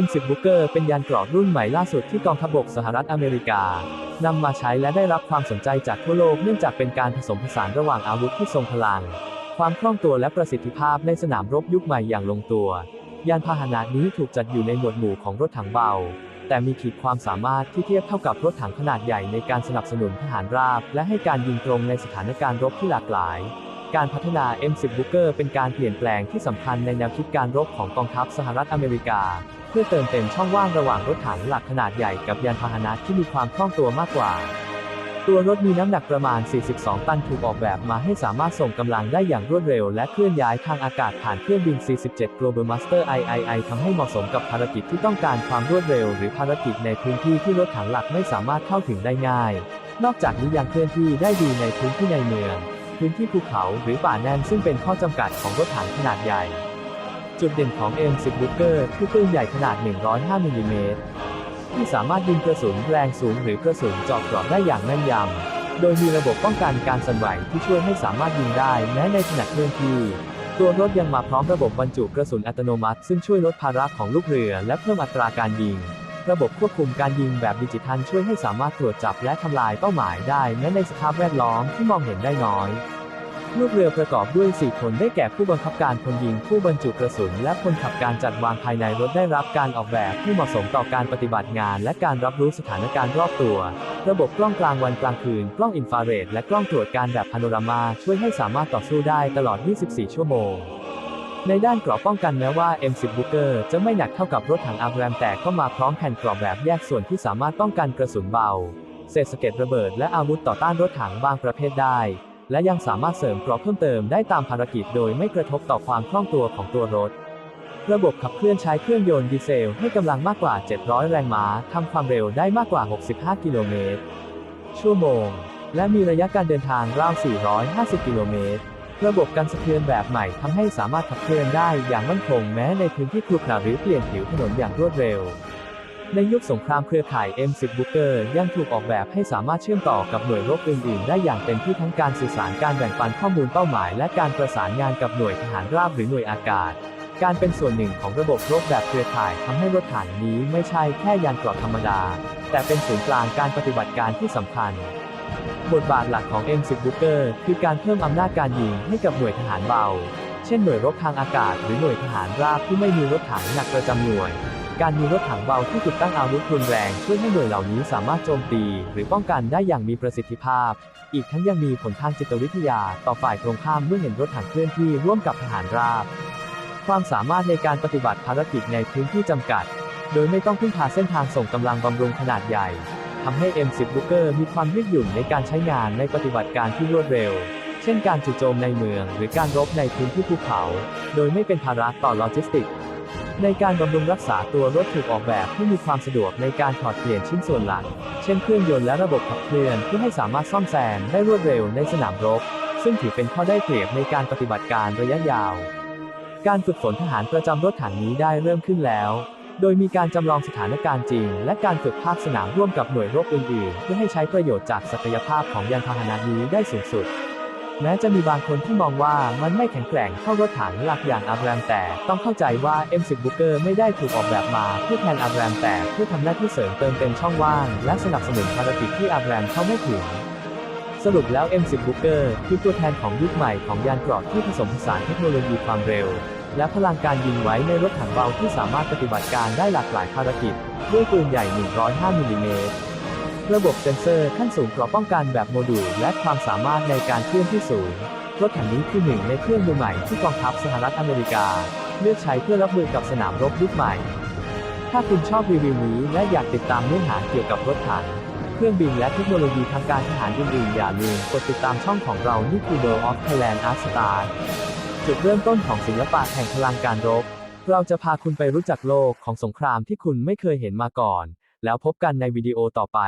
M10 Booker เป็นยานเกราะรุ่นใหม่ล่าสุดที่กองทัพบกสหรัฐอเมริกานำมาใช้และได้รับความสนใจจากทั่วโลกเนื่องจากเป็นการผสมผสานระหว่างอาวุธที่ทรงพลัง ความคล่องตัวและประสิทธิภาพในสนามรบยุคใหม่อย่างลงตัว ยานพาหนะนี้ถูกจัดอยู่ในหมวดหมู่ของรถถังเบา แต่มีขีดความสามารถที่เทียบเท่ากับรถถังขนาดใหญ่ในการสนับสนุนทหารราบ และให้การยิงตรงในสถานการณ์รบที่หลากหลายการพัฒนา M10 Booker เป็นการเปลี่ยนแปลงที่สำคัญในแนวคิดการรบของกองทัพสหรัฐอเมริกา พื่อเติมเต็มช่องว่างระหว่างรถถังหลักขนาดใหญ่กับยานพาหนะที่มีความคล่องตัวมากกว่า ตัวรถมีน้ำหนักประมาณ 42 ตันถูกออกแบบมาให้สามารถส่งกำลังได้อย่างรวดเร็ว และเคลื่อนย้ายทางอากาศผ่านเครื่องบิน 47 Global Master III ทำให้เหมาะสมกับภารกิจที่ต้องการความรวดเร็ว หรือภารกิจในพื้นที่ที่รถถังหลักไม่สามารถเข้าถึงได้ง่าย นอกจากนี้ยังเคลื่อนที่ได้ดีในพื้นที่ในเมือง พื้นที่ภูเขาหรือป่าแน่นซึ่งเป็นข้อจำกัดของรถถังขนาดใหญ่ จุดเด่นของ M10 Booker คือปืนใหญ่ขนาด 105มิลลิเมตรที่สามารถยิงกระสุนแรงสูงหรือกระสุนเจาะกราะได้อย่างแม่นยำ โดยมีระบบป้องกันการสั่นไหวที่ช่วยให้สามารถยิงได้แม้ในขณะเคลื่อนที่ ตัวรถยังมาพร้อมระบบบรรจุกระสุนอัตโนมัติ ซึ่งช่วยลดภาระของลูกเรือ และเพิ่มอัตราการยิง ระบบควบคุมการยิงแบบดิจิทัลช่วยให้สามารถตรวจจับและทำลายเป้าหมายได้แม้ในสภาพแวดล้อมที่มองเห็นได้น้อย ลูกเรือประกอบด้วย 4 คนได้แก่ผู้บังคับการคนยิง ผู้บรรจุกระสุน และคนขับการจัดวางภายในรถได้รับการออกแบบที่เหมาะสมต่อการปฏิบัติงาน และการรับรู้สถานการณ์รอบตัว ระบบกล้องกลางวันกลางคืน กล้องอินฟราเรด และกล้องตรวจการแบบพาโนรามาช่วยให้สามารถต่อสู้ได้ตลอด 24 ชั่วโมงในด้านเกราะป้องกันแม้ว่า M10 Booker จะไม่หนักเท่ากับรถถังอาร์แรมแต่ก็มาพร้อมแผ่นเกราะแบบแยกส่วนที่สามารถป้องกันกระสุนเบา เศษสะเก็ดระเบิดและอาวุธต่อต้านรถถังบางประเภทได้ และยังสามารถเสริมเกราะเพิ่มเติมได้ตามภารกิจโดยไม่กระทบต่อความคล่องตัวของตัวรถ ระบบขับเคลื่อนใช้เครื่องยนต์ดีเซลให้กำลังมากกว่า 700 แรงม้าทำความเร็วได้มากกว่า 65 กิโลเมตร ชั่วโมง และมีระยะการเดินทางราว 450 กิโลเมตรระบบการสะเทือนแบบใหม่ทำให้สามารถขับเคลื่อนได้อย่างมั่นคงแม้ในพื้นที่ครุขระหรือเปลี่ยนผิวถนนอย่างรวดเร็ว ในยุคสงครามเครือข่าย M10 Booker ยังถูกออกแบบให้สามารถเชื่อมต่อกับหน่วยรบอื่น ๆ ได้อย่างเต็มที่ทั้งการสื่อสารการแบ่งปันข้อมูลเป้าหมาย และการประสานงานกับหน่วยทหารราบหรือหน่วยอากาศ การเป็นส่วนหนึ่งของระบบรบแบบเครือข่ายทำให้รถถังนี้ไม่ใช่แค่ยานเกราะธรรมดา แต่เป็นศูนย์กลางการปฏิบัติการที่สำคัญ บทบาทหลักของ M10 Booker คือการเพิ่มอำนาจการยิงให้กับหน่วยทหารเบา เช่นหน่วยรบทางอากาศ หรือหน่วยทหารราบที่ไม่มีรถถังหนักประจำหน่วย การมีรถถังเบาที่ติดตั้งอาวุธรุนแรงช่วยให้หน่วยเหล่านี้สามารถโจมตี หรือป้องกันได้อย่างมีประสิทธิภาพ อีกทั้งยังมีผลทางจิตวิทยาต่อฝ่ายตรงข้ามเมื่อเห็นรถถังเคลื่อนที่ร่วมกับทหารราบ ความสามารถในการปฏิบัติภารกิจในพื้นที่จำกัด โดยไม่ต้องพึ่งพาเส้นทางส่งกำลังบำรุงขนาดใหญ่ทำให้ M10 Booker มีความยืดหยุ่นในการใช้งานในปฏิบัติการที่รวดเร็ว เช่นการจู่โจมในเมือง หรือการรบในพื้นที่ภูเขา โดยไม่เป็นภาระต่อโลจิสติกส์ ในการบำรุงรักษาตัวรถถูกออกแบบให้มีความสะดวกในการถอดเปลี่ยนชิ้นส่วนหลัก เช่นเครื่องยนต์และระบบขับเคลื่อนเพื่อให้สามารถซ่อมแซมได้รวดเร็วในสนามรบ ซึ่งถือเป็นข้อได้เปรียบในการปฏิบัติการระยะยาว การฝึกฝนทหารประจำรถถังนี้ได้เริ่มขึ้นแล้ว โดยมีการจำลองสถานการณ์จริง และการฝึกภาคสนามร่วมกับหน่วยรบอื่นๆ เพื่อให้ใช้ประโยชน์จากศักยภาพของยานพาหนะนี้ได้สูงสุด แม้จะมีบางคนที่มองว่ามันไม่แข็งแกร่งเท่ารถถังหลักอย่างอาร์แรมแต่ต้องเข้าใจว่า M10 Booker ไม่ได้ถูกออกแบบมาเพื่อแทนอาร์แรมแต่เพื่อทำหน้าที่เสริมเติมเต็มช่องว่าง และสนับสนุนภารกิจที่อาร์แรมเข้าไม่ถึงสรุปแล้ว M10 Booker คือตัวแทนของยุคใหม่ของยานเกราะที่ผสมผสานเทคโนโลยีความเร็ว และพลังการยิงไว้ในรถถังเบาที่สามารถปฏิบัติการได้หลากหลายภารกิจ ด้วยปืนใหญ่ 105มิลลิเมตร ระบบเซ็นเซอร์ขั้นสูงเกราะป้องกันแบบโมดูลและความสามารถในการเคลื่อนที่สูง รถถังนี้คือหนึ่งในเครื่องมือใหม่ที่กองทัพสหรัฐอเมริกา เลือกใช้เพื่อรับมือกับสนามรบยุคใหม่ ถ้าคุณชอบรีวิวนี้และอยากติดตามเนื้อหาเกี่ยวกับรถถังเครื่องบินและเทคโนโลยีทางการทหารอื่นๆอย่าลืมกดติดตามช่องของเรานี่คือ World of Thailand Art Star จุดเริ่มต้นของศิลปะแห่งพลังการรบ เราจะพาคุณไปรู้จักโลกของสงครามที่คุณไม่เคยเห็นมาก่อน แล้วพบกันในวิดีโอต่อไป